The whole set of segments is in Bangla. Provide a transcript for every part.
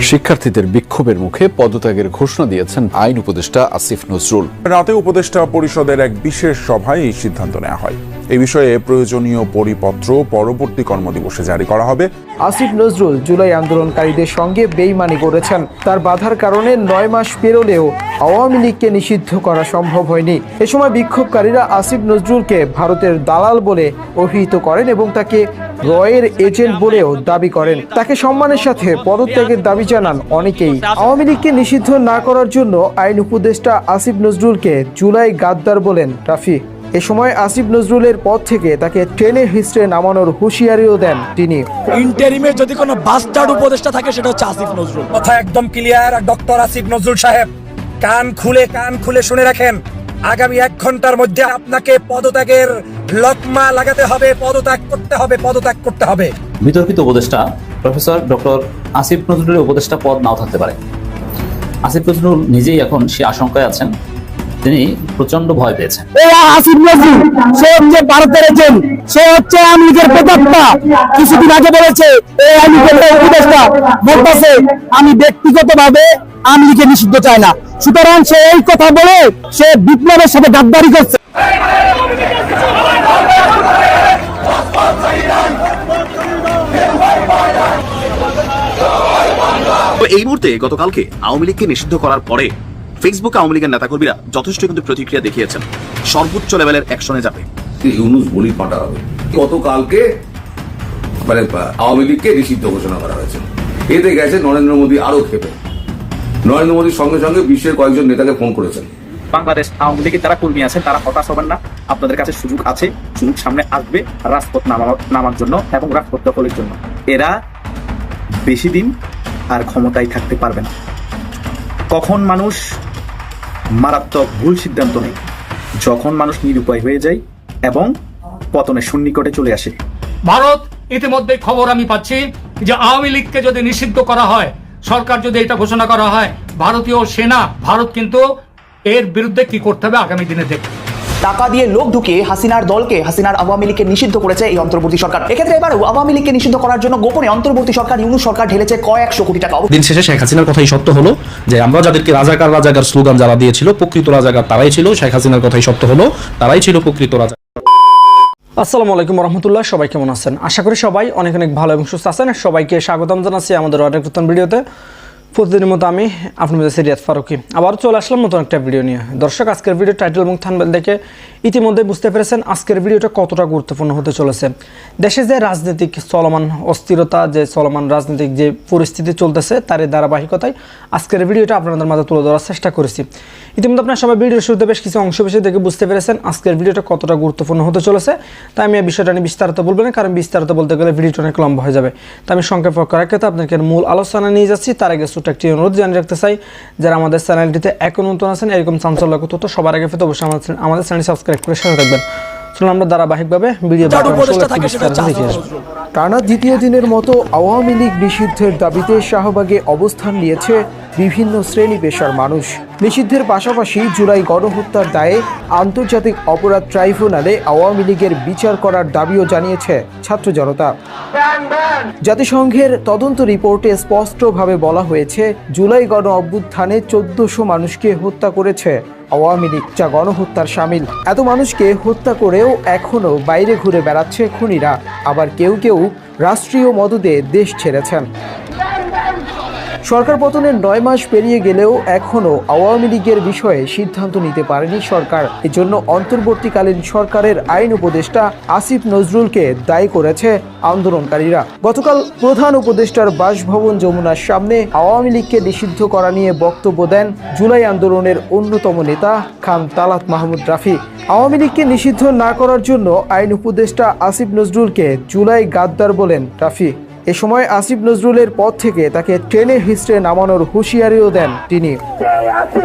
শিক্ষার্থীদের বিক্ষোভের মুখে পদত্যাগের ঘোষণা দিয়েছেন আইন উপদেষ্টা আসিফ নজরুল। রাতে উপদেষ্টা পরিষদের এক বিশেষ সভায় এই সিদ্ধান্ত নেওয়া হয়। এই বিষয়ে প্রয়োজনীয় পরিপত্র পরবর্তী কর্মদিবসে জারি করা হবে। আসিফ নজরুল জুলাই আন্দোলনকারীদের সঙ্গে বেইমানি করেছেন। তার বাধার কারণে নয় মাস পেরোলেও আওয়ামী লীগকে নিষিদ্ধ করা সম্ভব হয়নি। এ সময় বিক্ষোভকারীরা আসিফ নজরুলকে ভারতের দালাল বলে অভিহিত করেন এবং তাকে রয়ের এজেন্ট বলেও দাবি করেন। তাকে সম্মানের সাথে পদত্যাগের দাবি জানান অনেকেই। আওয়ামী লীগকে নিষিদ্ধ না করার জন্য আইন উপদেষ্টা আসিফ নজরুলকে জুলাই গাদ্দার বলেন রাফি এ সময় আসিফ নজরুলের পদ থেকে তাকে ট্রেনে হিস্ট্রে নামানোর হুঁশিয়ারিও দেন তিনি। ইন্টারিমের যদি কোনো বাস্টার্ড উপদেষ্টা থাকে সেটা হচ্ছে আসিফ নজরুল। কথা একদম ক্লিয়ার ডক্টর আসিফ নজরুল সাহেব কান খুলে কান খুলে শুনে রাখেন। আগামী এক ঘণ্টার মধ্যে আপনাকে পদত্যাগের লকমা লাগাতে হবে পদত্যাগ করতে হবে পদত্যাগ করতে হবে। বিতর্কিত উপদেষ্টা প্রফেসর ডক্টর আসিফ নজরুলের উপদেষ্টা পদ নাও থাকতে পারে। আসিফ নজরুল নিজেই এখন সে আশঙ্কায় আছেন। তিনি প্রচণ্ড ভয় পেয়েছেন। ও আসিফ নজরুল সে হচ্ছে ভারতের এজেন্ট সে হচ্ছে আওয়ামী লীগের প্রতাপটা কিছুদিন আগে বলেছে এই আওয়ামী লীগের উপদেষ্টা। বলতেছে আমি ব্যক্তিগতভাবে আওয়ামী লীগকে নিষিদ্ধ চাই না। সুতরাং সে এই কথা বলে সে বিপ্লবের সাথে গাদ্দারি করছে। তো এই মুহূর্তে গতকালকে আওয়ামী লীগকে নিষিদ্ধ করার পরে ফেসবুকে আওয়ামী লীগের নেতাকর্মীরা যথেষ্ট কিন্তু প্রতিক্রিয়া দেখিয়েছেন। সর্বোচ্চ লেভেলের অ্যাকশনে যাবে। ইউনুস বলি পাঠা হবে গতকালকে মানে আওয়ামী লীগকে নিষিদ্ধ ঘোষণা করা হয়েছে। এতে গেছে নরেন্দ্র মোদী আরও খেপে নরেন্দ্র মোদীর সঙ্গে সঙ্গে বিশ্বের কয়েকজন নেতাকে ফোন করেছেন। বাংলাদেশ আওয়ামী লীগের যারা কর্মী আছেন তারা হতাশ হবেন না। আপনাদের কাছে সুযোগ আছে সুযোগ সামনে আসবে রাজপথ নামা- নামার জন্য এবং রাজপথ দখলের জন্য। এরা বেশি দিন আর ক্ষমতায় থাকতে পারবে না। কখন মানুষ মারাত্মক ভুল সিদ্ধান্ত নেই যখন মানুষ নিরুপায় হয়ে যায় এবং পতনের সন্নিকটে চলে আসে। ভারত ইতিমধ্যে খবর আমি পাচ্ছি যে আওয়ামী লীগকে যদি নিষিদ্ধ করা হয়, সরকার যদি এটা ঘোষণা করা হয়, ভারতীয় সেনা, ভারত কিন্তু এর বিরুদ্ধে কি করতে হবে আগামী দিনে দেখবে। টাকা দিয়ে লোক ঢুকিয়ে হাসিনার দলকে হাসিনার আওয়ামী লীগকে নিষিদ্ধ করেছে এই অন্তর্বর্তী সরকার। এক্ষেত্রে এবারও আওয়ামী লীগকে নিষিদ্ধ করার জন্য গোপনে অন্তর্বর্তী সরকার ইউনুস সরকার ঢেলেছে কয়েকশো কোটি টাকা। দিন শেষে শেখ হাসিনার কথাই সত্য হলো যে আমরা যাদেরকে রাজাকার রাজাকার স্লোগান যারা দিয়েছিল প্রকৃত রাজাকার তারাই ছিল শেখ হাসিনার কথাই সত্য হলো তারাই ছিল প্রকৃত রাজা। আসসালামু আলাইকুম রহমতুল্লাহ সবাই কেমন আছেন? আশা করি সবাই অনেক অনেক ভালো এবং সুস্থ আছেন। সবাইকে স্বাগতম জানাচ্ছি আমাদের অনেক নতুন ভিডিওতে। প্রতিদিনের মতো আমি আপনার মধ্যে সিরিয়াস ফারুকি। আবারও চলে আসলাম নতুন একটা ভিডিও নিয়ে। দর্শক, আজকের ভিডিও টাইটেল এবং থানবেল দেখে ইতিমধ্যে বুঝতে পেরেছেন আজকের ভিডিওটা কতটা গুরুত্বপূর্ণ হতে চলেছে। দেশে যে রাজনৈতিক চলমান অস্থিরতা, যে চলমান রাজনৈতিক যে পরিস্থিতি চলতেছে তার ধারাবাহিকতায় আজকের ভিডিওটা আপনাদের মাঝে তুলে ধরার চেষ্টা করেছি। ইতিমধ্যে আপনার সবাই ভিডিওর শুরুতে বেশ কিছু অংশ বেশি দেখে বুঝতে পেরেছেন আজকের ভিডিওটা কতটা গুরুত্বপূর্ণ হতে চলেছে। তাই আমি এই বিষয়টা নিয়ে বিস্তারিত বলব না, কারণ বিস্তারিত বলতে গেলে ভিডিওটা অনেক লম্বা হয়ে যাবে। তাই আমি সংক্ষেপ করার ক্ষেত্রে আপনাকে মূল আলোচনা নিয়ে যাচ্ছি। তার আগে ছোট্ট একটি অনুরোধ জানিয়ে রাখতে চাই, যারা আমাদের চ্যানেলটিতে এখন নতুন আছেন, এরকম চাঞ্চল্যকর তথ্য সবার আগে পেতে অবশ্যই আমাদের আমাদের চ্যানেল সাবস্ক্রাইব করে সাথে থাকবেন। চলুন আমরা ধারাবাহিকভাবে ভিডিও টানা দ্বিতীয় দিনের মতো আওয়ামী লীগ নিষিদ্ধের দাবিতে শাহবাগে অবস্থান নিয়েছে বিভিন্ন শ্রেণি পেশার মানুষ। নিষিদ্ধের পাশাপাশি জুলাই গণহত্যার দায়ে আন্তর্জাতিক অপরাধ ট্রাইব্যুনালে আওয়ামী লীগের বিচার করার দাবিও জানিয়েছে ছাত্র জনতা। জাতিসংঘের তদন্ত রিপোর্টে স্পষ্টভাবে বলা হয়েছে জুলাই গণ অভ্যুত্থানে চোদ্দশো মানুষকে হত্যা করেছে আওয়ামী লীগ যা গণহত্যার সামিল। এত মানুষকে হত্যা করেও এখনও বাইরে ঘুরে বেড়াচ্ছে খুনিরা। আবার কেউ কেউ রাষ্ট্রীয় মদদে দেশ ছেড়েছেন। সরকার পতনের নয় মাস পেরিয়ে গেলেও এখনও আওয়ামী লীগের বিষয়ে সিদ্ধান্ত নিতে পারেনি সরকার। এজন্য অন্তর্বর্তীকালীন সরকারের আইন উপদেষ্টা আসিফ নজরুলকে দায়ী করেছে আন্দোলনকারীরা। গতকাল প্রধান উপদেষ্টার বাসভবন যমুনার সামনে আওয়ামী লীগকে নিষিদ্ধ করা নিয়ে বক্তব্য দেন জুলাই আন্দোলনের অন্যতম নেতা খান তালাত মাহমুদ রাফি। আওয়ামী লীগকে নিষিদ্ধ না করার জন্য আইন উপদেষ্টা আসিফ নজরুলকে জুলাই গাদ্দার বলেন রাফি। এ সময় আসিফ নজরুলের পদ থেকে তাকে ট্রেনে হিস্ট্রে নামানোর হুঁশিয়ারিও দেন তিনি। আমাদের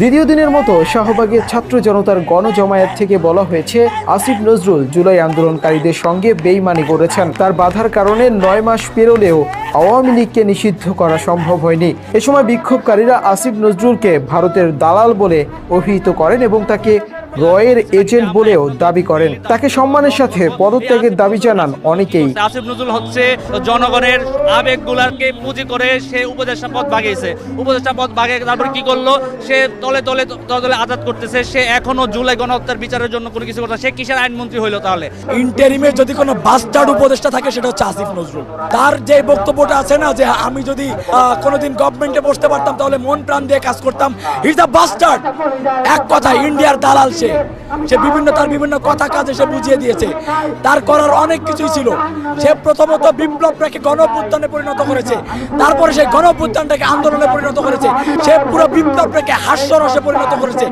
দ্বিতীয় দিনের মতো শাহবাগের ছাত্র জনতার গণজমায়েত থেকে বলা হয়েছে, আসিফ নজরুল জুলাই আন্দোলনকারীদের সঙ্গে বেইমানি করেছেন। তার বাধার কারণে নয় মাস পেরোলেও আওয়ামী লীগকে নিষিদ্ধ করা সম্ভব হয়নি। এ সময় বিক্ষোভকারীরা আসিফ নজরুলকে ভারতের দালাল বলে অভিহিত করেন এবং তাকে রয়ের এজেন্ট বলেও দাবি করেন। তাকে সম্মানের সাথে পদত্যাগের দাবি জানান অনেকেই। আসিফ নজরুল হচ্ছে জনগণের আবেগগুলাকে পুঁজি করে সে উপদেষ্টা পদ বাগিয়েছে। উপদেষ্টা পদ বাগে তারপর কি করল? সে তলে তলে তলে আজাদ করতেছে। সে এখনও জুলাই গণহত্যার বিচারের জন্য কোনো কিছু করতে সে কিসের আইনমন্ত্রী হইল তাহলে? ইন্টারিমে যদি কোনো বাস্টার্ড উপদেষ্টা থাকে সেটা হচ্ছে আসিফ নজরুল। তার যে বক্তব্যটা আছে না যে আমি যদি আহ, কোনোদিন গভর্নমেন্টে বসতে পারতাম তাহলে মন প্রাণ দিয়ে কাজ করতাম ইজ দ্য বাস্টার্ড এক কথা ইন্ডিয়ার দালাল সে সে বিভিন্ন তার বিভিন্ন কথা কাজে সে বুঝিয়ে দিয়েছে। তার করার অনেক কিছুই ছিল। সে প্রথমত বিপ্লবটাকে গণপুত্থানে পরিণত করেছে। তারপরে সেই গণপুত্থানটাকে আন্দোলনে পরিণত করেছে। সে পুরো বিপ্লবটাকে হাস্যরসে পরিণত করেছে।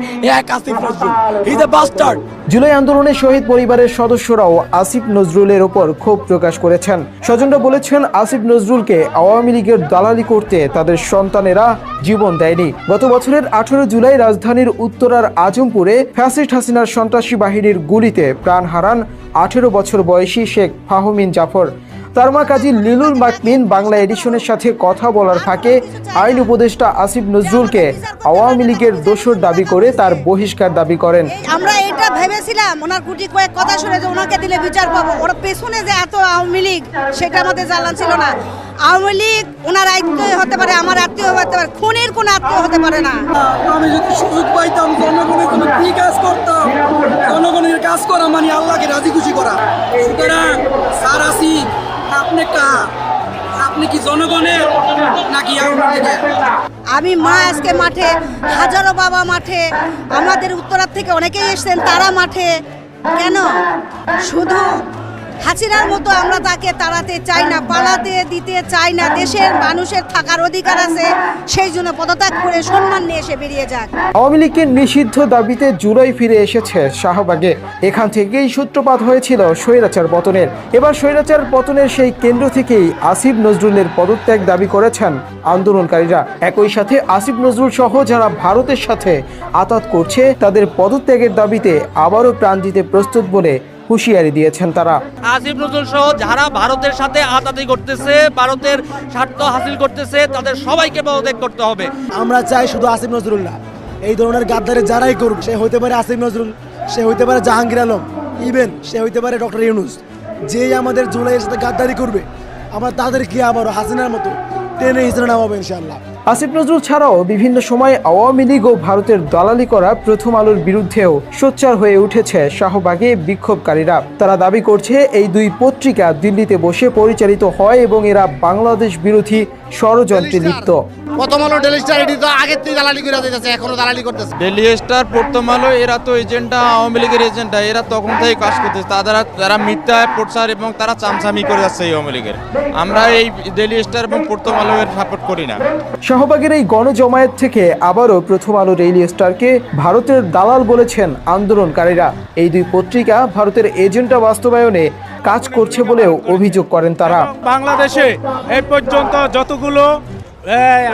জুলাই আন্দোলনে শহীদ পরিবারের সদস্যরাও আসিফ নজরুলের ওপর ক্ষোভ প্রকাশ করেছেন। স্বজনরা বলেছেন, আসিফ নজরুলকে আওয়ামী লীগের দালালি করতে তাদের সন্তানেরা জীবন দেয়নি। গত বছরের আঠেরো জুলাই রাজধানীর উত্তরার আজমপুরে ফ্যাসিস্ট হাসিনার সন্ত্রাসী বাহিনীর গুলিতে প্রাণ হারান আঠেরো বছর বয়সী শেখ ফাহমিন জাফর। তার মা কাজী লিলুল মাকমিন বাংলা এডিশনের সাথে কথা বলার ফাঁকে আইন উপদেষ্টা আসিফ নজরুলকে আওয়ামী লীগের দোষর দাবি করে তার বহিষ্কার দাবি করেন। আমরা এটা ভেবেছিলাম ওনার গুটি কয়েক কথা শুনে যে ওনাকে দিলে বিচার পাবো। ওর পেছনে যে এত আওয়ামী লীগ সেটা আমাদের জানলাম ছিল না। আওয়ামী লীগ ওনার আত্মীয় হতে পারে আমার আত্মীয় হতে পারে খুনির কোনো আত্মীয় হতে পারে না। আমি যদি সুযোগ পাইতাম জনগণের কোনো কি কাজ করতাম জনগণের কাজ করা মানে আল্লাহকে রাজি খুশি করা। সুতরাং স্যার আসি আপনি আপনি কি জনগণের নাকি আমি মা আজকে মাঠে, হাজারো বাবা মাঠে, আমাদের উত্তরার থেকে অনেকেই এসছেন, তারা মাঠে। কেন? শুধু হাসিনার মতো আমরা তাকে তাড়াতে চাই না, পালাতে, দিতে চাই না। দেশের মানুষের থাকার অধিকার আছে, সেই জন্য পদত্যাগ করে সম্মান নিয়ে এসে বেরিয়ে যাক। আওয়ামী লীগের নিষিদ্ধ দাবিতে জুলাই ফিরে এসেছে শাহবাগে। এখান থেকেই সূত্রপাত হয়েছিল স্বৈরাচার পতনের। এবার স্বৈরাচার পতনের সেই কেন্দ্র থেকেই আসিফ নজরুলের পদত্যাগ দাবি করেছেন আন্দোলনকারীরা। একই সাথে আসিফ নজরুল সহ যারা ভারতের সাথে আতাত করছে, তাদের পদত্যাগের দাবিতে আবারও প্রাণ দিতে প্রস্তুত বলে হুঁশিয়ারি দিয়েছেন তারা। আসিফ নজরুল সহ যারা ভারতের সাথে আতাতি করতেছে ভারতের স্বার্থ হাসিল করতেছে তাদের সবাইকে পদত্যাগ করতে হবে। আমরা চাই শুধু আসিফ নজরুল না এই ধরনের গাদ্দারে যারাই করুক সে হইতে পারে আসিফ নজরুল সে হইতে পারে জাহাঙ্গীর আলম ইভেন সে হইতে পারে ডক্টর ইউনুস। যেই আমাদের জুলাইয়ের সাথে গাদ্দারি করবে আমরা তাদেরকে আবারও হাসিনার মতো টেনে হিসেবে নামাবো ইনশাল্লাহ আসিফ নজরুল ছাড়াও বিভিন্ন সময় আওয়ামী লীগ ও ভারতের দালালি করা প্রথম আলোর বিরুদ্ধেও সোচ্চার হয়ে উঠেছে শাহবাগে বিক্ষোভকারীরা। তারা দাবি করছে এই দুই পত্রিকা দিল্লিতে বসে পরিচালিত হয় এবং এরা বাংলাদেশ বিরোধী ষড়যন্ত্রে লিপ্ত। প্রথম আলো ডেলি স্টার এটি তো আগের থেকে দালালি করে দিতেছে এখনও দালালি করতেছে। ডেলি স্টার প্রথম আলো এরা তো এজেন্টটা আওয়ামী লীগের এজেন্টটা এরা তখন থেকে কাজ করতেছে। তারা তারা মিথ্যা প্রচার এবং তারা চামচামি করে যাচ্ছে এই আওয়ামী লীগের। আমরা এই ডেলি স্টার এবং প্রথম আলো এর সাপোর্ট করি না। শাহবাগের এই গণজমায়েত থেকে আবারও প্রথম আলো রেইলি স্টারকে ভারতের দালাল বলেছেন আন্দোলনকারীরা। এই দুই পত্রিকা ভারতের এজেন্ডা বাস্তবায়নে কাজ করছে বলেও অভিযোগ করেন তারা। বাংলাদেশে এই পর্যন্ত যতগুলো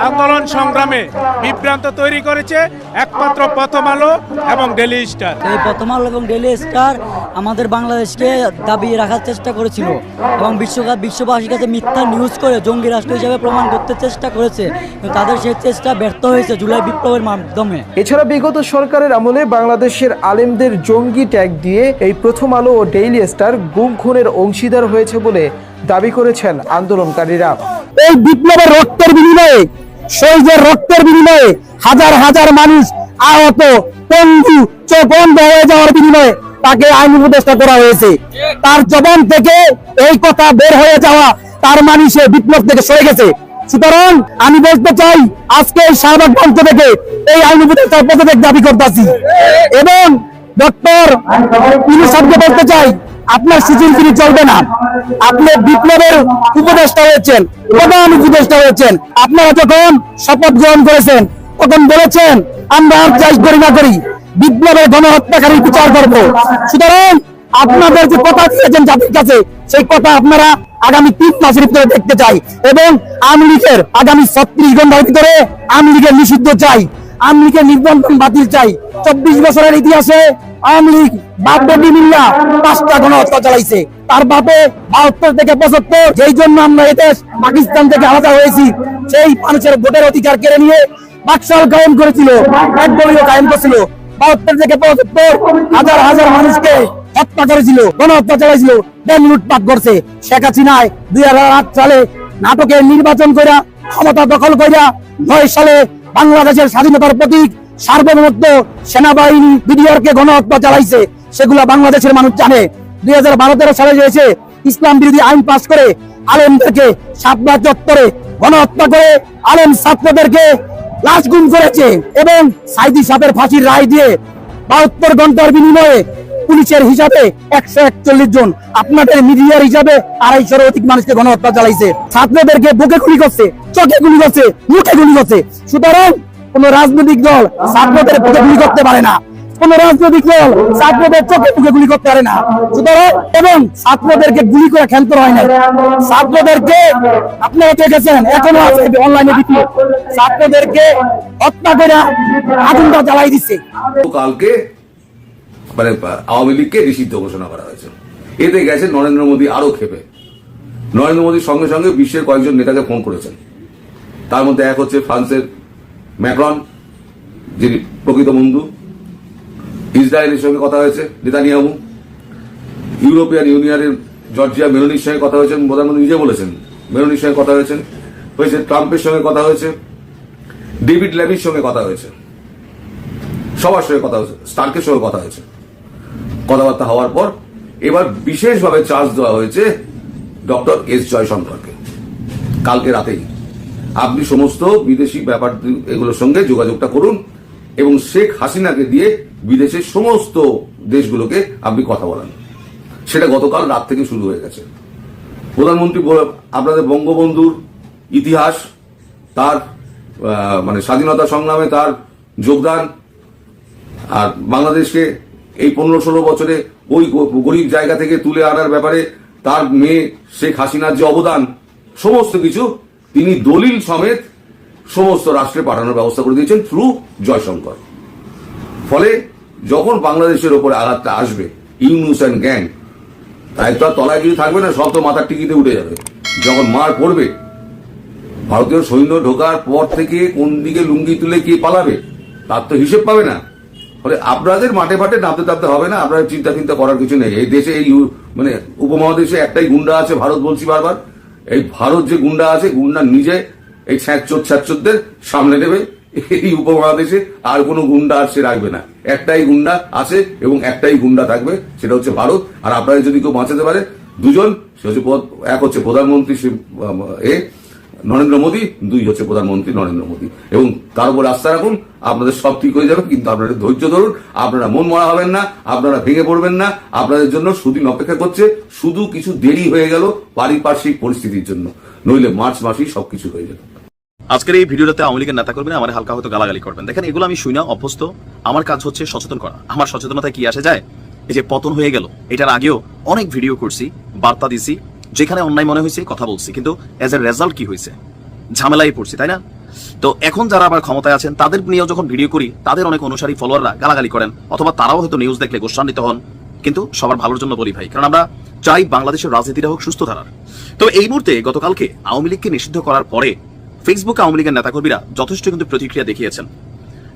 আন্দোলন সংগ্রামে বিভ্রান্ত তৈরি করেছে একমাত্র প্রথম আলো এবং ডেলি স্টার এই প্রথম আলো এবং ডেলি স্টার আমাদের বাংলাদেশকে দাবিয়ে রাখার চেষ্টা করেছিল এবং বিশ্বকাপ বিশ্ববাসীর কাছে মিথ্যা নিউজ করে জঙ্গি রাষ্ট্র হিসেবে প্রমাণ করতে চেষ্টা করেছে। তাদের সেই চেষ্টা ব্যর্থ হয়েছে জুলাই বিপ্লবের মাধ্যমে। এছাড়া বিগত সরকারের আমলে বাংলাদেশের আলেমদের জঙ্গি ট্যাগ দিয়ে এই প্রথম আলো ও ডেইলি স্টার গুম খুনের অংশীদার হয়েছে বলে দাবি করেছেন আন্দোলনকারীরা। এই বিপ্লবের রক্তের বিনিময়ে শহীদের রক্তের বিনিময়ে হাজার হাজার মানুষ আহত, পঙ্গু চোখ বন্ধ হয়ে যাওয়ার বিনিময়ে তাকে আইন উপদেষ্টা করা হয়েছে। তার জবান থেকে এই কথা বের হয়ে যাওয়া, তার মানে সে বিপ্লব থেকে সরে গেছে। সুতরাং আমি বলতে চাই, আজকে এই শাহবাগ মঞ্চ থেকে এই আইন উপদেষ্টার পদত্যাগ দাবি করতেছি। এবং ডক্টর ইনু সাহেবকে বলতে চাই আপনার সিজিলগিরি চলবে না। আপনি বিপ্লবের উপদেষ্টা হয়েছেন, প্রধান উপদেষ্টা হয়েছেন। আপনারা যখন শপথ গ্রহণ করেছেন, তখন বলেছেন, আমরা আর চাষ করি না করি, বিপ্লবের গণহত্যাকারী বিচার করব। সুতরাং আপনাদের যে কথা দিয়েছেন জাতির কাছে, সেই কথা আপনারা আগামী তিন মাসের ভিতরে দেখতে চাই এবং আওয়ামী আগামী ছত্রিশ ঘণ্টার ভিতরে আওয়ামী নিষিদ্ধ চাই। আওয়ামী লীগের নির্বাচন বাতিল চাই। চব্বিশ বছরের ইতিহাসে আওয়ামী লীগ মিল্লা পাঁচটা গণহত্যা চালাইছে। তার বাপে বাহাত্তর থেকে পঁচাত্তর, যেই জন্য আমরা পাকিস্তান থেকে আলাদা হয়েছি, সেই মানুষের ভোটের অধিকার কেড়ে নিয়ে বাকশাল কায়েম করেছিল কায়েম করেছিল। বাহাত্তর থেকে পঁচাত্তর হাজার হাজার মানুষকে হত্যা করেছিল, গণহত্যা চালাইছিল লুটপাট করছে। শেখ হাসিনায় দুই হাজার আট সালে নাটকের নির্বাচন কইরা, ক্ষমতা দখল কইরা নয় সালে বাংলাদেশের স্বাধীনতার প্রতীক, সার্বভৌমত্ব, সেনাবাহিনী, বিডিআরকে গণহত্যা চালাইছে, সেগুলা বাংলাদেশের মানুষ জানে। দুই হাজার বারো তেরো সালে এসে ইসলাম বিরোধী আইন পাশ করে আলেমদেরকে সাতবার চত্বরে গণহত্যা করে আলেম ছাত্রদেরকে লাশ গুম করেছে এবং সাইদি সাহেবের ফাঁসির রায় দিয়ে বাহাত্তর ঘণ্টার বিনিময়ে পুলিশের হিসাবে একশো একচল্লিশ জন, আপনাদের মিডিয়ার হিসাবে আড়াইশোর অধিক মানুষকে গণহত্যা চালাইছে। ছাত্রদেরকে বুকে গুলি করছে, চোখে গুলি করছে, মুখে গুলি করছে। সুতরাং কোন রাজনৈতিক দল ছাত্রদের বুকে গুলি করতে পারে না। কোন রাজনৈতিক দল ছাত্রদের চোখে মুখে গুলি করতে পারে না। সুতরাং এবং ছাত্রদেরকে গুলি করে খেলতে হয় না ছাত্রদেরকে, আপনারা দেখেছেন এখনও আছে অনলাইনে ভিডিও ছাত্রদেরকে হত্যা করে আগুনটা জ্বালাই দিচ্ছে। কালকে মানে আওয়ামী লীগকে নিষিদ্ধ ঘোষণা করা হয়েছে। এতে গেছে নরেন্দ্র মোদী আরও খেপে নরেন্দ্র মোদীর সঙ্গে সঙ্গে বিশ্বের কয়েকজন নেতাকে ফোন করেছেন। তার মধ্যে এক হচ্ছে ফ্রান্সের ম্যাক্রন, যিনি প্রকৃত বন্ধু। ইসরায়েলের সঙ্গে কথা হয়েছে নেতানিয়াহু। ইউরোপিয়ান ইউনিয়নের জর্জিয়া মেলোনির সঙ্গে কথা হয়েছেন প্রধানমন্ত্রী নিজে বলেছেন, মেলোনির সঙ্গে কথা হয়েছেন হয়েছে ট্রাম্পের সঙ্গে কথা হয়েছে। ডেভিড ল্যাবির সঙ্গে কথা হয়েছে। সবার সঙ্গে কথা হয়েছে। স্টার্কের সঙ্গে কথা হয়েছে। কথাবার্তা হওয়ার পর এবার বিশেষভাবে চার্জ দেওয়া হয়েছে ডক্টর এস জয়শঙ্করকে। কালকে রাতেই। আপনি সমস্ত বিদেশি ব্যাপার এগুলোর সঙ্গে যোগাযোগটা করুন এবং শেখ হাসিনাকে দিয়ে বিদেশের সমস্ত দেশগুলোকে আপনি কথা বলান। সেটা গতকাল রাত থেকে শুরু হয়ে গেছে। প্রধানমন্ত্রী আপনাদের বঙ্গবন্ধুর ইতিহাস, তার মানে স্বাধীনতা সংগ্রামে তার যোগদান, আর বাংলাদেশকে এই পনেরো ষোলো বছরে ওই গরিব জায়গা থেকে তুলে আনার ব্যাপারে তার মেয়ে শেখ হাসিনার যে অবদান, সমস্ত কিছু তিনি দলিল সমেত সমস্ত রাষ্ট্রে পাঠানোর ব্যবস্থা করে দিয়েছেন থ্রু জয়শঙ্কর। ফলে যখন বাংলাদেশের ওপরে আঘাতটা আসবে, ইউনুস অ্যান্ড গ্যাং তাই তো তলায় কিছু থাকবে না, সব তো মাথার টিকিতে উঠে যাবে। যখন মার পড়বে, ভারতীয় সৈন্য ঢোকার পর থেকে কোন দিকে লুঙ্গি তুলে কে পালাবে, তার তো হিসেব পাবে না। ফলে আপনাদের মাঠে ফাটে নামতে টাপতে হবে না, আপনার চিন্তা চিন্তা করার কিছু নেই। এই দেশে এই মানে উপমহাদেশে একটাই গুন্ডা আছে, ভারত বলছি বারবার। এই ভারত যে গুন্ডা আছে, গুন্ডা নিজে এই ছ্যাঁচোর ছ্যাঁচোরদের সামনে নেবে। এই উপমহাদেশে আর কোনো গুন্ডা আর সে রাখবে না। একটাই গুন্ডা আছে এবং একটাই গুন্ডা থাকবে, সেটা হচ্ছে ভারত। আর আপনাদের যদি কেউ বাঁচাতে পারে, দুজন, সে হচ্ছে এক হচ্ছে প্রধানমন্ত্রী এ নরেন্দ্র মোদী, দুই হচ্ছে প্রধানমন্ত্রী নরেন্দ্র মোদী। এবং তার উপর আস্থা রাখুন, আপনাদের সব ঠিক হয়ে যাবে, কিন্তু আপনারা ধৈর্য ধরুন, আপনারা মন মরা হবেন না, আপনারা ভেঙে পড়বেন না, আপনাদের জন্য সুদিন অপেক্ষা করছে, শুধু কিছু দেরি হয়ে গেল পারিপার্শ্বিক পরিস্থিতির জন্য। নইলে মার্চ মাসেই সবকিছু হয়ে যাবে। আজকের এই ভিডিওটাতে আওয়ামী লীগের নেতা করবেন আমার হালকা হয়তো গালাগালি করবেন। দেখেন, এগুলো আমি শুই না, অভ্যস্ত। আমার কাজ হচ্ছে সচেতন করা। আমার সচেতনতায় কি আসে যায়? এই যে পতন হয়ে গেল, এটার আগেও অনেক ভিডিও করছি, বার্তা দিছি যেখানে অন্যায় মনে হয়েছে, কথা বলছি। কিন্তু এজ এ রেজাল্ট কি হয়েছে? ঝামেলায় পড়ছি, তাই না? তো এখন যারা আবার ক্ষমতায় আছেন, তাদের নিয়েও যখন ভিডিও করি, তাদের অনেক অনুসারী ফলোয়াররা গালাগালি করেন, অথবা তারাও হয়তো নিউজ দেখলে গোস্বান্বিত হন, কিন্তু সবার ভালোর জন্য বলি ভাই, কারণ আমরা চাই বাংলাদেশের রাজনীতিটা হোক সুস্থ ধারার। তো এই মুহূর্তে গতকালকে আওয়ামী লীগকে নিষিদ্ধ করার পরে ফেসবুকে আওয়ামী লীগের নেতাকর্মীরা যথেষ্ট কিন্তু প্রতিক্রিয়া দেখিয়েছেন।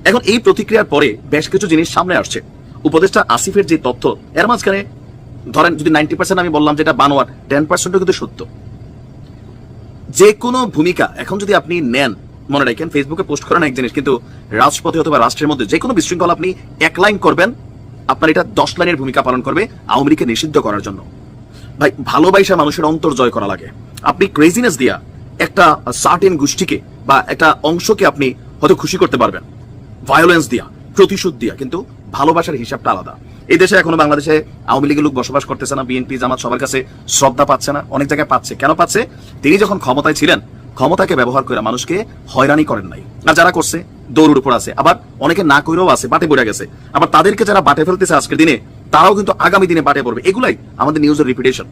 এখন এই প্রতিক্রিয়ার পরে বেশ কিছু জিনিস সামনে আসছে। উপদেষ্টা আসিফের যে তথ্য, এর মাঝখানে ধরেন যদি নাইনটি পার্সেন্ট আমি বললাম যেটা বানোয়ার টেন পার্সেন্টও কিন্তু সত্য। যে কোনো ভূমিকা এখন যদি আপনি নেন, মনে রাখেন ফেসবুকে পোস্ট করেন এক জিনিস, কিন্তু রাজপথে অথবা রাষ্ট্রের মধ্যে যে কোনো বিশৃঙ্খলা আপনি এক লাইন করবেন, আপনার এটা দশ লাইনের ভূমিকা পালন করবে আওয়ামী লীগকে নিষিদ্ধ করার জন্য। ভাই, ভালোবাসা মানুষের অন্তর জয় করা লাগে। আপনি ক্রেজিনেস দিয়া একটা সার্টেন গোষ্ঠীকে বা একটা অংশকে আপনি হয়তো খুশি করতে পারবেন। ভায়োলেন্স দিয়া, প্রতিশোধ দিয়া, কিন্তু ভালোবাসার হিসাবটা আলাদা। এই দেশে এখনও বাংলাদেশে আওয়ামী লীগের লোক বসবাস করতেছে না, বিএনপি, জামাত সবার কাছে শ্রদ্ধা পাচ্ছে না, অনেক জায়গায় পাচ্ছে। কেন পাচ্ছে? তিনি যখন ক্ষমতায় ছিলেন, ক্ষমতাকে ব্যবহার করে মানুষকে হয়রানি করেন নাই। আর যারা করছে, দৌড়ের উপর আছে। আবার অনেকে না করেও আছে, বাটে পড়ে গেছে। আবার তাদেরকে যারা বাটে ফেলতেছে আজকের দিনে, তারাও কিন্তু আগামী দিনে বাটে পড়বে। এগুলাই আমাদের নিউজের রিপিটেশন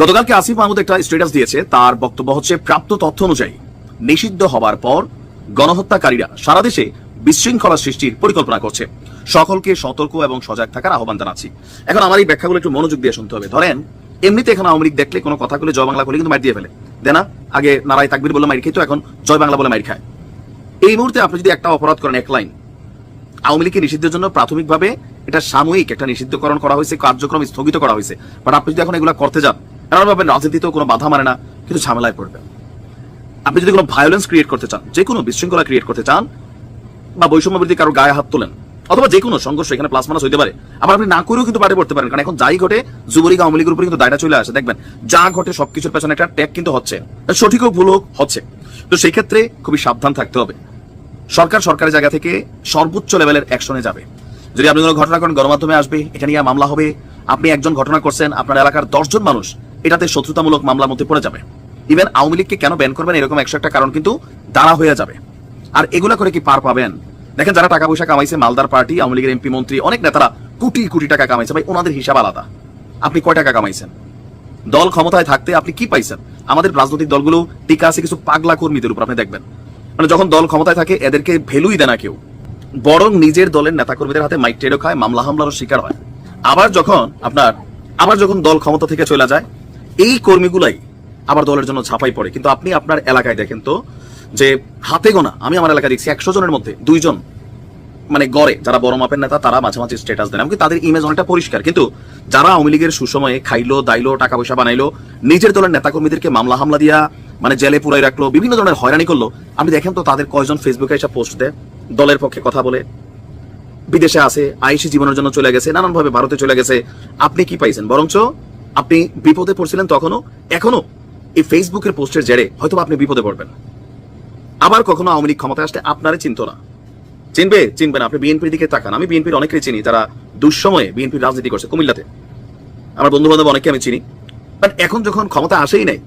গতকালকে আসিফ মাহমুদ একটা স্ট্যাটাস দিয়েছে। তার বক্তব্য হচ্ছে, প্রাপ্ত তথ্য অনুযায়ী নিষিদ্ধ হবার পর গণহত্যাকারীরা সারা দেশে বিশৃঙ্খলা সৃষ্টির পরিকল্পনা করছে। সকলকে সতর্ক এবং সজাগ থাকার আহ্বান জানাচ্ছি। এখন আমার এই ব্যাখ্যাগুলো একটু মনোযোগ দিয়ে শুনতে হবে। ধরেন, এমনিতে এখন আওয়ামী লীগ দেখলে কোনো কথা বলে জয় বাংলা বলে কিন্তু মার দিয়ে ফেলে। দেনা আগে নারায় তাকবির বলে মাইর খেতো, এখন জয় বাংলা বলে মাইর খায়। এই মুহূর্তে আপনি যদি একটা অপরাধ করেন, এক লাইন, আওয়ামী লীগকে নিষিদ্ধের জন্য প্রাথমিকভাবে এটা সাময়িক একটা নিষিদ্ধকরণ করা হয়েছে, কার্যক্রম স্থগিত করা হয়েছে। বাট আপনি যদি এখন এগুলো করতে যান এমন ভাবে রাজনীতিতেও কোনো বাধা মানে না, কিন্তু ঝামেলায় পড়বে আপনি যদি কোনো ভায়োলেন্স ক্রিয়েট করতে চান যে কোনো বিশৃঙ্খলা ক্রিয়েট করতে চান বা বৈষম্য বৃদ্ধি কারও গায়ে হাত তোলেন। অথবা যে কোনো সংঘর্ষ, এখানে প্লাস মাইনাস হইতে পারে। আবার আপনি না করেও কিন্তু পারে পড়তে পারেন, কারণ এখন যাই ঘটে, যুবলীগ, আওয়ামী লীগের উপরে কিন্তু দায়টা চলে আসে। দেখবেন, যা ঘটে সবকিছুর পেছনে একটা ট্যাগ কিন্তু হচ্ছে। সঠিক হোক, ভুল হোক, হচ্ছে। তো সেই ক্ষেত্রে খুবই সাবধান থাকতে হবে। সরকার সরকারের জায়গা থেকে সর্বোচ্চ লেভেলের অ্যাকশনে যাবে। যদি আপনি কোনো ঘটনা করেন গণমাধ্যমে আসবে, এটা নিয়ে মামলা হবে, আপনি একজন ঘটনা করছেন, আপনার এলাকার দশজন মানুষ, এটাতে শত্রুতামূলক মামলার মধ্যে পড়ে যাবে। ইভেন আওয়ামী লীগকে কেন ব্যান করবেন, এরকম একশো একটা কারণ কিন্তু দাঁড়া হয়ে যাবে। আর এগুলা করে কি পার পাবেন? দেখেন যারা টাকা পয়সা কামাইছে, মালদার পার্টি, আওয়ামী লীগের এমপি মন্ত্রী, অনেক নেতারা কোটি কোটি টাকা কামাইছে। ভাই, ওনাদের হিসাব আলাদা। আপনি কয় টাকা কামাইছেন? দল ক্ষমতায় থাকতে আপনি কি পাইছেন? আমাদের রাজনৈতিক দলগুলো টিকা আছে কিছু পাগলা কর্মীদের উপর, আপনি দেখবেন। মানে যখন দল ক্ষমতায় থাকে, এদেরকে ভ্যালুই দেয় না কেউ। বরং নিজের দলের নেতাকর্মীদের হাতে মাইক টেরো খায়, মামলা হামলারও শিকার হয়। আবার যখন আপনার, আবার যখন দল ক্ষমতা থেকে চলে যায়, এই কর্মীগুলাই আবার দলের জন্য ছাপাই পড়ে। কিন্তু আপনি আপনার এলাকায় দেখেন তো যে হাতে গোনা, আমি আমার এলাকায় দেখছি একশো জনের মধ্যে দুইজন মানে গড়ে, যারা বড় মাপের নেতা, তারা মাঝে মাঝে স্ট্যাটাস দেন এমনকি তাদের ইমেজ অনেকটা পরিষ্কার। কিন্তু যারা আওয়ামী লীগের সুসময়ে খাইলো, দাইলো টাকা পয়সা বানাইলো, নিজের দলের নেতাকর্মীদেরকে মামলা, হামলা দিয়া মানে জেলে পুরাই রাখল, বিভিন্ন ধরনের হয়রানি করল, আপনি দেখেন তো তাদের কয়জন ফেসবুকে এসে পোস্ট দেয়, দলের পক্ষে কথা বলে, বিদেশে আছে আইসি জীবনের জন্য চলে গেছে, নানানভাবে ভারতে চলে গেছে, আপনি কি পাইছেন? বরঞ্চ আপনি বিপদে পড়ছিলেন তখনও এখনও এই ফেসবুকের পোস্টের জেরে হয়তো আপনি বিপদে পড়বেন। আবার কখনো আওয়ামী লীগ ক্ষমতায় আসতে আপনারে চিন্ত না। চিনবে? চিনবে না। আপনি বিএনপির দিকে তাকান। আমি বিএনপির অনেকেই চিনি যারা দুঃসময়ে বিএনপির রাজনীতি করছে কুমিল্লাতে। আমার বন্ধু বান্ধব অনেকে আমি চিনি। বাট এখন যখন ক্ষমতা আসেই নাই,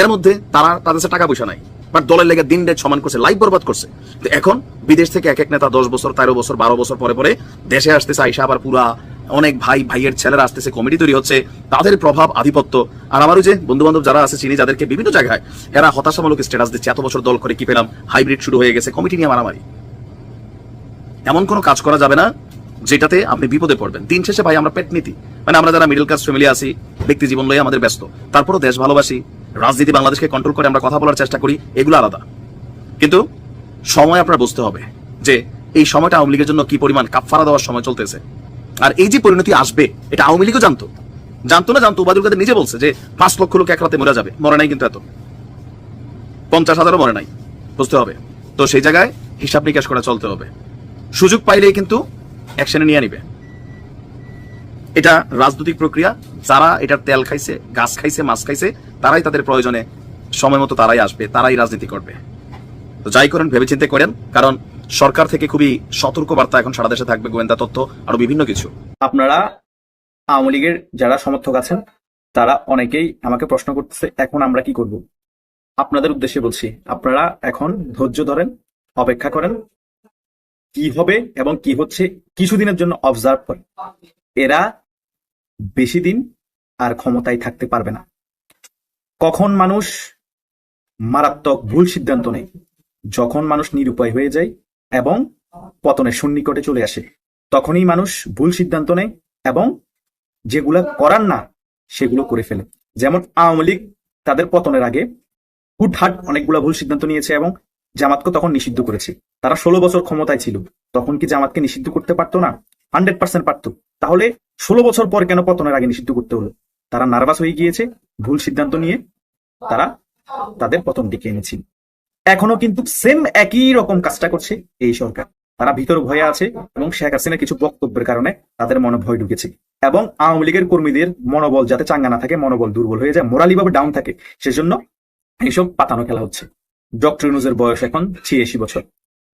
এর মধ্যে তারা তাদের কাছে টাকা পয়সা নাই। বাট দলের লেগে দিন রাত সমান করছে লাইফ বরবাদ করছে। তো এখন বিদেশ থেকে এক এক নেতা দশ বছর, তেরো বছর, বারো বছর পরে পরে দেশে আসতেছে আইসা আবার পুরা অনেক ভাই, ভাইয়ের ছেলেরা আসতেছে কমিটি তৈরি হচ্ছে, তাদের প্রভাব আধিপত্য। আর আমারও যে বন্ধু বান্ধব যারা আছে, চিনি, যাদেরকে বিভিন্ন জায়গায় এরা হতাশামূলক স্ট্যাটাস দিচ্ছে, এত বছর দল করে কি পেলাম হাইব্রিড শুরু হয়ে গেছে কমিটি নিয়ে মারামারি। এমন কোনো কাজ করা যাবে না, যেটাতে আপনি বিপদে পড়বেন। দিন শেষে ভাই, আমরা পেট নীতি। মানে আমরা যারা মিডল ক্লাস ফ্যামিলি আছি, ব্যক্তি জীবন লয়ে আমাদের ব্যস্ত। তারপরও দেশ ভালোবাসি, রাজনীতি বাংলাদেশকে কন্ট্রোল করে আমরা কথা বলার চেষ্টা করি, এগুলো আলাদা। কিন্তু সময় আপনার বুঝতে হবে যে এই সময়টা আওয়ামী লীগের জন্য কি পরিমাণ কাপ কাপফারা দেওয়ার সময় চলতেছে। আর এই যে পরিণতি আসবে, এটা আওয়ামী লীগও জানতো। জানতো না, জানতো উবাদুল কাদের নিজে বলছে যে পাঁচ লক্ষ লোক এক রাতে মরে যাবে। মরে নাই কিন্তু এত। পঞ্চাশ হাজারও মরে নাই, বুঝতে হবে। তো সেই জায়গায় হিসাব নিকাশ করা চলতে হবে। সুযোগ পাইলেই কিন্তু অ্যাকশনে নিয়ে নিবে। এটা রাজনৈতিক প্রক্রিয়া, যারা এটার তেল খাইছে, গাছ খাইছে, মাছ খাইছে, তারাই তাদের প্রয়োজনে সময় মতো তারাই আসবে, তারাই রাজনীতি করবে। তো যাই করেন, ভেবেচিন্তে করেন, কারণ সরকার থেকে খুবই সতর্ক বার্তা এখন সারা দেশে থাকবে গোয়েন্দা তথ্য আরও বিভিন্ন কিছু। আপনারা আওয়ামী লীগের যারা সমর্থক আছেন, তারা অনেকেই আমাকে প্রশ্ন করতেছে, এখন আমরা কি করব? আপনাদের উদ্দেশ্যে বলছি, আপনারা এখন ধৈর্য ধরেন, অপেক্ষা করেন, কি হবে এবং কি হচ্ছে কিছুদিনের জন্য অবজার্ভ করেন। এরা বেশি দিন আর ক্ষমতায় থাকতে পারবে না। কখন মানুষ মারাত্মক ভুল সিদ্ধান্ত নেয়, যখন মানুষ নিরুপায় হয়ে যায় এবং পতনের সন্নিকটে চলে আসে। তখনই মানুষ ভুল সিদ্ধান্ত নেয় এবং যেগুলা করার না, সেগুলো করে ফেলে। যেমন আওয়ামী লীগ তাদের পতনের আগে হুটহাট অনেকগুলা ভুল সিদ্ধান্ত নিয়েছে এবং জামাতকে তখন নিষিদ্ধ করেছে। তারা ষোলো বছর ক্ষমতায় ছিল। তখন কি জামাতকে নিষিদ্ধ করতে পারতো না? হান্ড্রেড পার্সেন্ট পারতো। তাহলে ষোলো বছর পর কেন পতনের আগে নিষিদ্ধ করতে হলো? তারা নার্ভাস হয়ে গিয়েছে, ভুল সিদ্ধান্ত নিয়ে তারা তাদের পতন ডেকে এনেছিল এখনও কিন্তু সেম একই রকম কাজটা করছে এই সরকার। তারা ভিতর ভয়ে আছে এবং শেখ হাসিনার কিছু বক্তব্যের কারণে তাদের মনে ভয় ঢুকেছে এবং আওয়ামী লীগের কর্মীদের মনোবল যাতে চাঙ্গা না থাকে, মনোবল দুর্বল হয়ে যায় মোরালি ভাবে ডাউন থাকে, সেজন্য এইসব পাতানো খেলা হচ্ছে। ডক্টর ইউনুসের বয়স এখন ছিয়াশি বছর।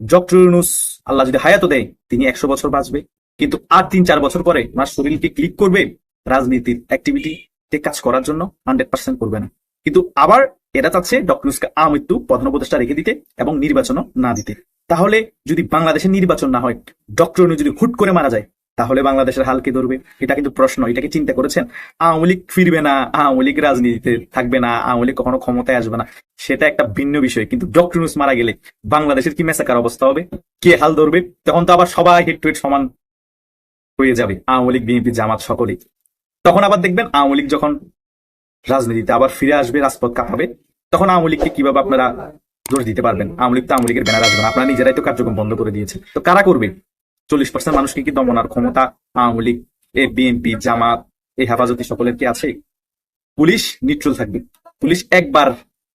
ডক্টর ইউনুস আল্লাহ যদি হায়াত দেয়, তিনি একশো বছর বাঁচবে। কিন্তু আর তিন চার বছর পরে ওনার শরীরকে ক্লিক করবে, রাজনীতির অ্যাক্টিভিটিতে কাজ করার জন্য হান্ড্রেড পার্সেন্ট করবে না। কিন্তু আবার এরা চাচ্ছে ডক্টর ইউনুসকে আমৃত্যু প্রধান উপদেষ্টা রেখে দিতে এবং নির্বাচনও না দিতে। তাহলে যদি বাংলাদেশে নির্বাচন না হয়, ডক্টর যদি হুট করে মারা যায়, তাহলে বাংলাদেশের হাল কে ধরবে? এটা কিন্তু প্রশ্ন এটাকে চিন্তা করেছেন? আওয়ামী লীগ ফিরবে না, আওয়ামী লীগ রাজনীতিতে থাকবে না, আওয়ামী লীগ কখনো ক্ষমতায় আসবে না, সেটা একটা ভিন্ন বিষয়। কিন্তু ডক্টর ইউনূস মারা গেলে বাংলাদেশের কি মেসাকার অবস্থা হবে? কে হাল ধরবে? তখন তো আবার সবাই হেড টু হেড সমান হয়ে যাবে, আওয়ামী লীগ, বিএনপি, জামাত সকলেই। তখন আবার দেখবেন আওয়ামী লীগ যখন রাজনীতিতে আবার ফিরে আসবে, রাজপথ কাঁপাবে। তখন আওয়ামী লীগকে কীভাবে আপনারা দোষ দিতে পারবেন? আওয়ামী লীগ তো আওয়ামী লীগের ব্যানার আসবে আপনারা নিজেরাই তো কার্যক্রম বন্ধ করে দিয়েছে তো কারা করবে? চল্লিশ পার্সেন্ট মানুষকে কি দমনার ক্ষমতা? আওয়ামী লীগ, এ বিএনপি জামাত, এই হেফাজতি সকলের কি আছে? পুলিশ নিউট্রাল থাকবে। পুলিশ একবার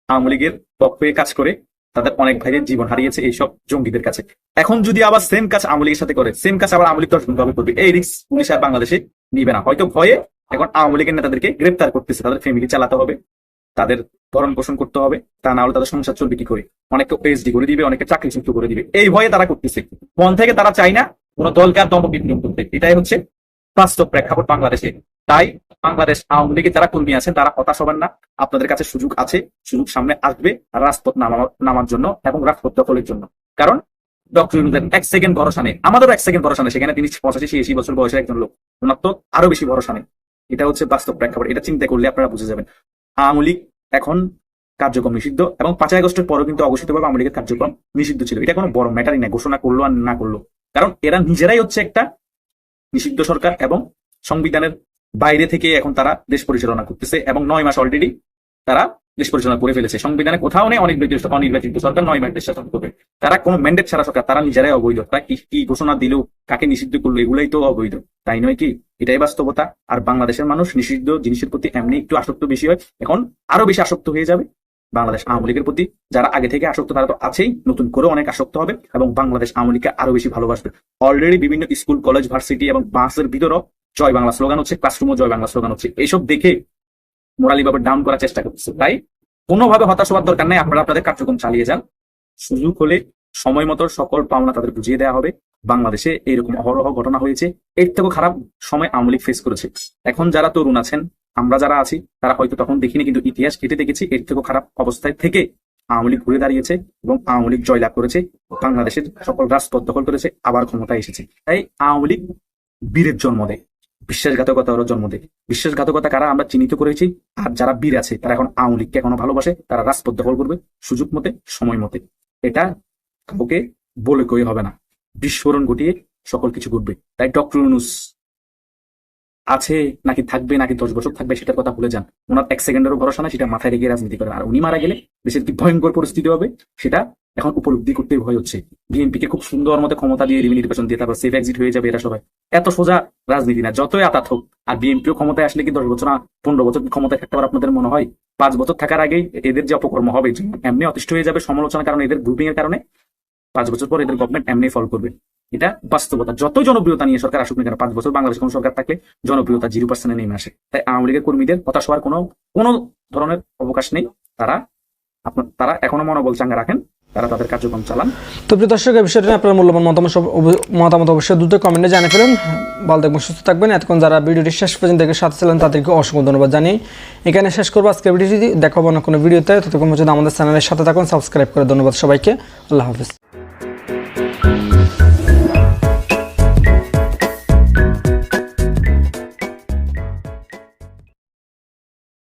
আওয়ামী লীগের পক্ষে কাজ করে, তাদের অনেক ভাইয়ের জীবন হারিয়েছে এইসব জঙ্গিদের কাছে। এখন যদি আবার সেম কাজ আওয়ামী লীগের সাথে করে সেম কাজ আবার আওয়ামী লীগ ভাবে করবে, এই রিক্স পুলিশ আর বাংলাদেশে নিবে না। হয়তো ভয়ে এখন আওয়ামী লীগের নেতাদেরকে গ্রেপ্তার করতেছে, তাদের ফ্যামিলি চালাতে হবে, তাদের ভরণ পোষণ করতে হবে, তা না হলে তাদের সংসার চলবে কি করে? অনেকে পিএইচডি করে দিবে অনেকে চাকরি চুক্তি করে দিবে। এই ভয়ে তারা করতেছে। মন থেকে তারা চায় না কোন দলকে আর করতে। এটাই হচ্ছে বাস্তব প্রেক্ষাপট বাংলাদেশে। তাই বাংলাদেশ আওয়ামী লীগের যারা কর্মী আছেন, তারা হতাশ হবেন না। আপনাদের কাছে সুযোগ আছে, সুযোগ সামনে আসবে রাজপথ নামা- নামার জন্য এবং রাজপথ দখলের জন্য। কারণ ডক্টর এক সেকেন্ড ভরসা নেই। আমাদেরও এক সেকেন্ড ভরসা নেই। সেখানে তিনি পঁচাশি, ছিয়াশি বছর বয়সের একজন লোক। ওনার তো আরও বেশি ভরসা নেই। এটা হচ্ছে বাস্তব প্রেক্ষাপট, এটা চিন্তা করলে আপনারা বুঝে যাবেন। আওয়ামী লীগ এখন কার্যক্রম নিষিদ্ধ এবং পাঁচই আগস্টের পরেও কিন্তু অঘোষিতভাবে আওয়ামী লীগের কার্যক্রম নিষিদ্ধ ছিল। এটা কোনো বড় ম্যাটারই না ঘোষণা করল আর না করল। কারণ এরা নিজেরাই হচ্ছে একটা নিষিদ্ধ সরকার এবং সংবিধানের বাইরে থেকে এখন তারা দেশ পরিচালনা করতেছে এবং নয় মাস অলরেডি তারা দেশ পরিচালনা করে ফেলেছে। সংবিধানে কোথাও নেই অনেক নির্দিষ্ট অনির্বাচিত সরকার, নয় দেশ শাসন করবে। তারা কোনো ম্যান্ডেট ছাড়া সরকার, তারা নিজেরাই অবৈধ। তারা কি কি ঘোষণা দিল? কাকে নিষিদ্ধ করল? এগুলাই তো অবৈধ। তাই নয় কি? এটাই বাস্তবতা। আর বাংলাদেশের মানুষ নিষিদ্ধ জিনিসের প্রতি এমনি একটু আসক্ত বেশি হয়, এখন আরও বেশি আসক্ত হয়ে যাবে। বাংলাদেশ আওয়ামী লীগের প্রতি যারা আগে থেকে আসক্ত, তারা তো আছেই। নতুন করে অনেক আসক্ত হবে এবং বাংলাদেশ আওয়ামী লীগকে আরও বেশি ভালোবাসবে। অলরেডি বিভিন্ন স্কুল, কলেজ, ভার্সিটি এবং বাসের ভিতরও জয় বাংলা স্লোগান হচ্ছে ক্লাসরুমও জয় বাংলা স্লোগান হচ্ছে। এইসব দেখে মোরালি ভাবে ডাউন করার চেষ্টা করতেছে। তাই কোনোভাবে হতাশ হওয়ার দরকার নাই, আপনারা আপনাদের কার্যক্রম চালিয়ে যান। সুযোগ হলে সময় মতো সকল পাওনা তাদের বুঝিয়ে দেওয়া হবে। বাংলাদেশে এইরকম অহরহ ঘটনা হয়েছে, এর থেকেও খারাপ সময় আওয়ামী লীগ ফেস করেছে। এখন যারা তরুণ আছেন, আমরা যারা আছি, তারা হয়তো তখন দেখিনি, কিন্তু ইতিহাস কেটে দেখেছি, এর থেকেও খারাপ অবস্থায় থেকে আওয়ামী লীগ ঘুরে দাঁড়িয়েছে এবং আওয়ামী লীগ জয়লাভ করেছে, বাংলাদেশের সকল রাজপথ দখল করেছে, আবার ক্ষমতায় এসেছে। তাই আওয়ামী লীগ বীরের জন্ম দেয়। বিশ্বাসঘাতকতারও জন্ম দেয় বিশ্বাসঘাতকতা কারা? আমরা চিহ্নিত করেছি। আর যারা বীর আছে, তারা এখন আওয়ামী লীগকে এখনও ভালোবাসে, তারা রাজপথ দখল করবে, সুযোগ মতে, সময় মতে। এটা কাউকে বলে কই হবে না। বিস্ফোরণ ঘটিয়ে সকল কিছু ঘটবে। তাই ডক্টর ইউনুস আছে নাকি থাকবে, নাকি দশ বছর থাকবে, সেটার কথা ভুলে যান। ওনার এক সেকেন্ডেরও ভরসা না সেটা মাথায় রেখে রাজনীতি করেন। আর উনি মারা গেলে দেশের কি ভয়ঙ্কর পরিস্থিতি হবে, সেটা এখন উপলব্ধি করতে ভয় হচ্ছে। বিএনপি কে খুব সুন্দর মতো ক্ষমতা দিয়ে রিমি নির্বাচন দিয়ে তারপর সেফ এক্সিট হয়ে যাবে এরা সবাই। এত সোজা রাজনীতি না, যতই আতাত হোক, আর বিএনপিও ক্ষমতায় আসলে কি দশ বছর না, পনেরো বছর ক্ষমতায় থাকতে পারে আপনাদের মনে হয়? পাঁচ বছর থাকার আগেই এদের যে অপকর্ম হবে এমনি অতিষ্ঠ হয়ে যাবে সমালোচনার কারণে, এদের গ্রুপিং এর কারণে, পাঁচ বছর পর এদের গভর্নমেন্ট এমনি ফল করবে। এটা বাস্তবতা। যতই জনপ্রিয়তা নিয়ে সরকার আসুক না কেন, পাঁচ বছর বাংলাদেশ কোনো সরকার থাকলে জনপ্রিয়তা জিরো পার্সেন্টে নেমে আসে। তাই আওয়ামী লীগের কর্মীদের হতাশ হওয়ার কোনো কোনো ধরনের অবকাশ নেই। তারা আপনার, তারা এখনও মনোবল চাঙ্গা রাখেন। তারা তাদের কার্যক্রম চালান। তো প্রিয় দর্শক এই বিষয়টি আপনার মূল্যবান মতামত মতামত অবশ্যই দ্রুত কমেন্টে জানিয়ে ফেলুন। ভালো থাকবেন সুস্থ থাকবেন। এতক্ষণ যারা ভিডিওটি শেষ পর্যন্ত দেখে সাথে ছিলেন, তাদেরকে অসংখ্য ধন্যবাদ জানিয়ে এখানে শেষ করব। আজকে ভিডিওটি দেখাবো না কোনো ভিডিওতে। ততক্ষণ পর্যন্ত আমাদের চ্যানেলের সাথে থাকুন, সাবস্ক্রাইব করে ধন্যবাদ সবাইকে। আল্লাহ হাফিজ।